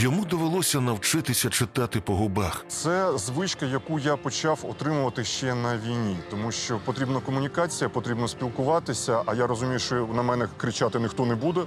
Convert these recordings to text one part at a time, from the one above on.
Йому довелося навчитися читати по губах. Це звичка, яку я почав отримувати ще на війні, тому що потрібна комунікація, потрібно спілкуватися. А я розумію, що на мене кричати ніхто не буде.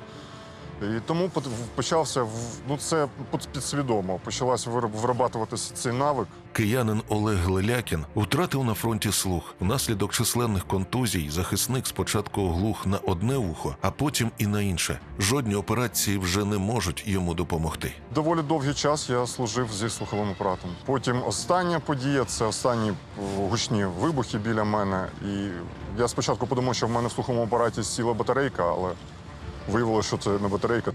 І тому почався ну це під- підсвідомо. Почалась вироб- вирабатуватися цей навик. Киянин Олег Лелякін втратив на фронті слух. Внаслідок численних контузій захисник спочатку оглух на одне вухо, а потім і на інше. Жодні операції вже не можуть йому допомогти. Доволі довгий час я служив зі слуховим апаратом. Потім остання подія це останні гучні вибухи біля мене. І я спочатку подумав, що в мене в слуховому апараті сіла батарейка, але виявилося, що це не батарейка.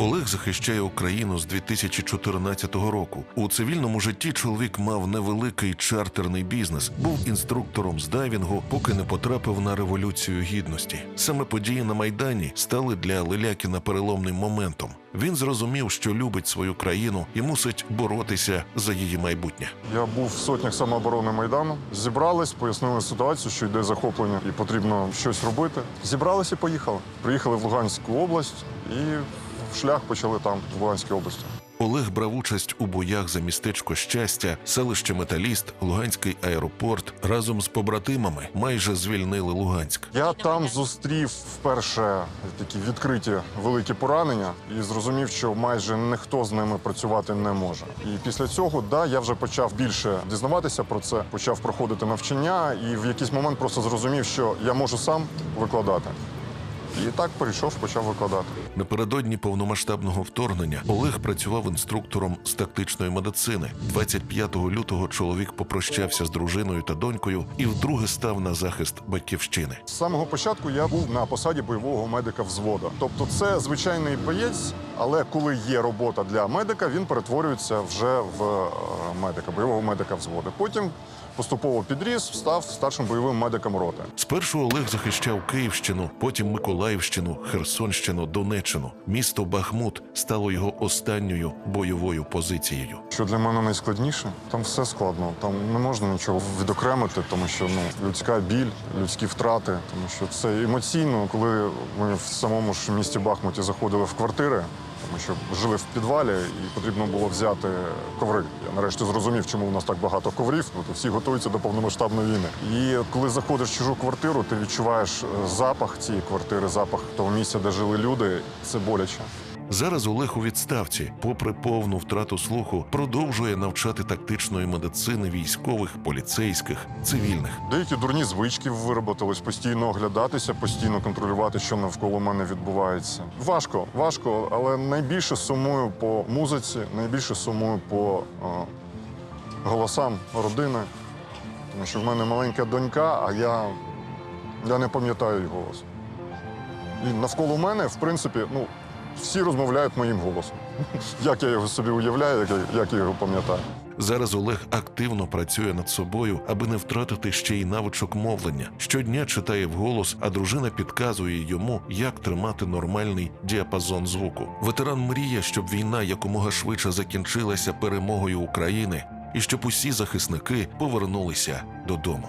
Олег захищає Україну з 2014 року. У цивільному житті чоловік мав невеликий чартерний бізнес, був інструктором з дайвінгу, поки не потрапив на революцію гідності. Саме події на майдані стали для Лелякіна переломним моментом. Він зрозумів, що любить свою країну і мусить боротися за її майбутнє. Я був в сотнях самооборони Майдану. Зібрались, пояснили ситуацію, що йде захоплення і потрібно щось робити. Зібрались і поїхали. Приїхали в Луганську область і шлях почали там, в Луганській області. Олег брав участь у боях за містечко щастя, селище Металіст, Луганський аеропорт разом з побратимами майже звільнили Луганськ. Я там зустрів вперше такі відкриті великі поранення і зрозумів, що майже ніхто з ними працювати не може. І після цього, да, я вже почав більше дізнаватися про це, почав проходити навчання, і в якийсь момент просто зрозумів, що я можу сам викладати. І так прийшов, почав викладати. Напередодні повномасштабного вторгнення Олег працював інструктором з тактичної медицини. 25 лютого чоловік попрощався з дружиною та донькою і вдруге став на захист батьківщини. З самого початку я був на посаді бойового медика взвода. Тобто, це звичайний боєць, але коли є робота для медика, він перетворюється вже в е, медика, бойового медика взводу. Потім поступово підріс, став старшим бойовим медиком роти. Спершу Олег захищав Київщину, потім Миколаївщину, Херсонщину, Донеччину. Місто Бахмут стало його останньою бойовою позицією. Що для мене найскладніше, там все складно. Там не можна нічого відокремити, тому що ну людська біль, людські втрати, тому що це емоційно, коли ми в самому ж місті Бахмуті заходили в квартири. Тому що жили в підвалі і потрібно було взяти коври. Я нарешті зрозумів, чому у нас так багато коврів. Ну, то всі готуються до повномасштабної війни. І коли заходиш в чужу квартиру, ти відчуваєш е, запах цієї квартири, запах того місця, де жили люди. Це боляче. Зараз Олег у відставці, попри повну втрату слуху, продовжує навчати тактичної медицини військових, поліцейських, цивільних. Деякі дурні звички вироботились, постійно оглядатися, постійно контролювати, що навколо мене відбувається. Важко, важко, але найбільше сумую по музиці, найбільше сумую по е, голосам родини. Тому що в мене маленька донька, а я, я не пам'ятаю її голос. І навколо мене, в принципі, ну, всі розмовляють моїм голосом. Як я його собі уявляю, як я, як я його пам'ятаю. Зараз Олег активно працює над собою, аби не втратити ще й навичок мовлення. Щодня читає вголос, а дружина підказує йому, як тримати нормальний діапазон звуку. Ветеран мріє, щоб війна якомога швидше закінчилася перемогою України і щоб усі захисники повернулися додому.